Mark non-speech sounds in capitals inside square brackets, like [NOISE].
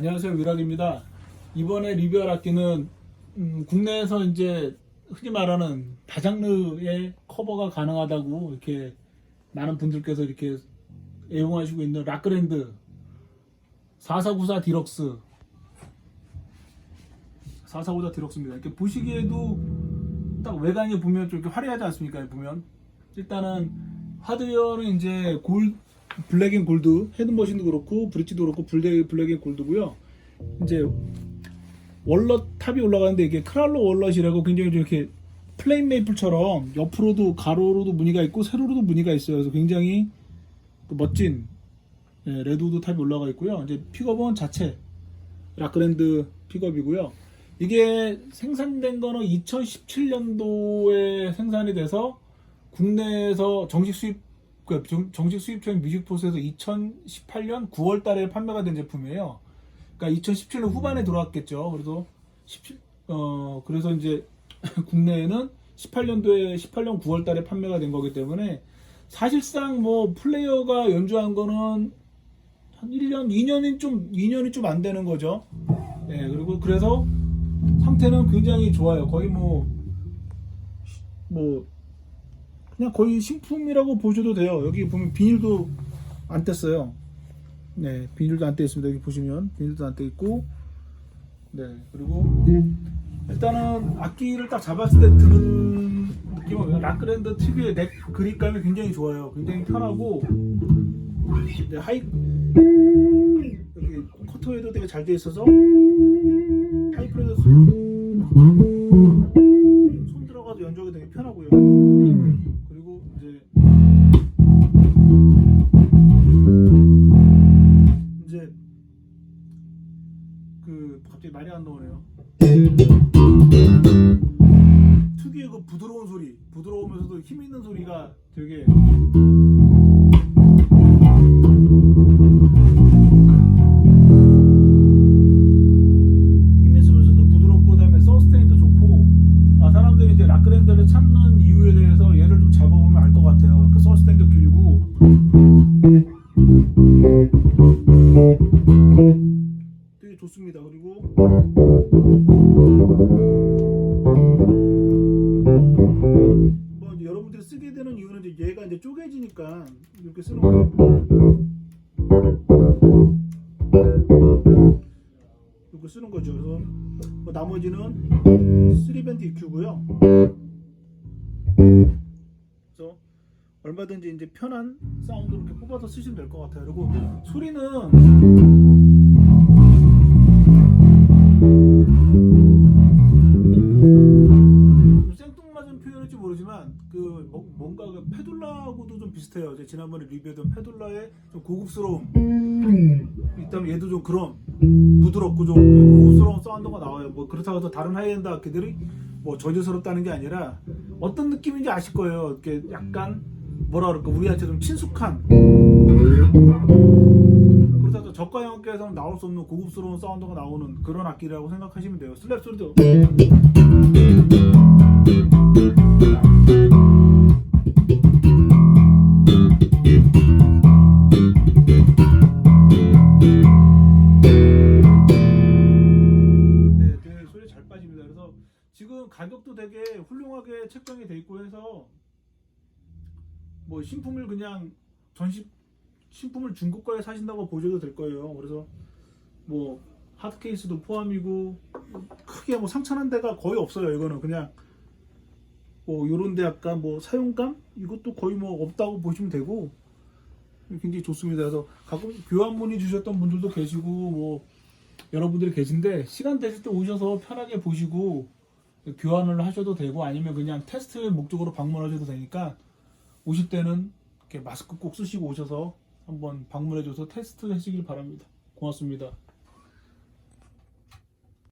안녕하세요 위락입니다. 이번에 리뷰할 악기는 음, 국내에서 이제 흔히 말하는 다장르의 커버가 가능하다고 이렇게 많은 분들께서 이렇게 애용하시고 있는 락그랜드 4494 디럭스 4494 디럭스입니다. 이렇게 보시기에도 딱 외관이 보면 좀 이렇게 화려하지 않습니까? 보면 일단은 하드웨어는 이제 골 블랙 앤 골드 헤드머신도 그렇고 브릿지도 그렇고 블랙 블랙 앤 골드고요. 이제 월넛 탑이 올라가는데 이게 크랄로 월넛이라고 굉장히 좀 이렇게 플레인 메이플처럼 옆으로도 가로로도 무늬가 있고 세로로도 무늬가 있어요. 그래서 굉장히 또 멋진 예, 레드우드 탑이 올라가 있고요. 이제 픽업은 자체 락그랜드 픽업이고요. 이게 생산된 거는 2017년도에 생산이 돼서 국내에서 정식 수입 그 정- 정식 수입처인 뮤직포스에서 2018년 9월 달에 판매가 된 제품이에요. 그러니까 2017년 후반에 들어왔겠죠. 그래서 17, 어, 그래서 이제 [LAUGHS] 국내에는 18년도에 18년 9월 달에 판매가 된 거기 때문에 사실상 뭐 플레이어가 연주한 거는 한 1년, 2년이 좀 2년이 좀 안 되는 거죠. 예, 그리고 그래서 상태는 굉장히 좋아요. 거의 뭐 뭐 그냥 거의 신품이라고 보셔도 돼요. 여기 보면 비닐도 안 뗐어요. 네, 비닐도 안 떼 있습니다. 여기 보시면 비닐도 안 떼 있고, 네 그리고 일단은 악기를 딱 잡았을 때 드는 느낌은 락그랜드 특유의 넥 그립감이 굉장히 좋아요. 굉장히 편하고 네, 하이 여기 커터에도 되게 잘 돼 있어서 하이프레드 손 들어가도 연주하기 되게 편하고요. 갑자기 말이 안 나오네요. 특유의 그 부드러운 소리, 부드러우면서도 힘 있는 소리가 되게 힘 있으면서도 부드럽고 그다음에 서스테인도 좋고 아, 사람들이 락그랜드를 찾는 이유에 대해서 얘를 좀 잡아보면 알 것 같아요. 그 서스테인도 길고 좋습니다. 그리고 뭐 여러분들이 쓰게 되는 이유는 이제 얘가 이제 쪼개지니까 이렇게 쓰는 거예요. 이렇게 쓰는 거죠. 그래서 뭐 나머지는 3밴드 EQ고요. 얼마든지 이제 편한 사운드로 이렇게 뽑아서 쓰시면 될 것 같아요. 그리고 소리는 모르지만 그 뭐- 뭔가 그 페둘라하고도 좀 비슷해요. 제가 지난번에 리뷰했던 페둘라의 좀 고급스러움 있다면 얘도 좀 그런 부드럽고 좀 고급스러운 사운드가 나와요. 뭐 그렇다고 해서 다른 하이엔드 악기들이 뭐 저주스럽다는 게 아니라 어떤 느낌인지 아실 거예요. 이렇게 약간 뭐라 그럴까 우리한테 좀 친숙한 그렇다고 저가 영악계에서는 나올 수 없는 고급스러운 사운드가 나오는 그런 악기라고 생각하시면 돼요. 슬랩 소리도 가격도 되게 훌륭하게 책정이 돼 있고 해서 뭐 신품을 그냥 전시 신품을 중고가에 사신다고 보셔도 될 거예요. 그래서 뭐 하드 케이스도 포함이고 크게 뭐 상처난 데가 거의 없어요. 이거는 그냥 뭐 요런데 약간 뭐 사용감 이것도 거의 뭐 없다고 보시면 되고 굉장히 좋습니다. 그래서 가끔 교환 문의 주셨던 분들도 계시고 뭐 여러분들이 계신데 시간 되실 때 오셔서 편하게 보시고 교환을 하셔도 되고 아니면 그냥 테스트 목적으로 방문하셔도 되니까 오실 때는 이렇게 마스크 꼭 쓰시고 오셔서 한번 방문해 줘서 테스트 하시길 바랍니다. 고맙습니다.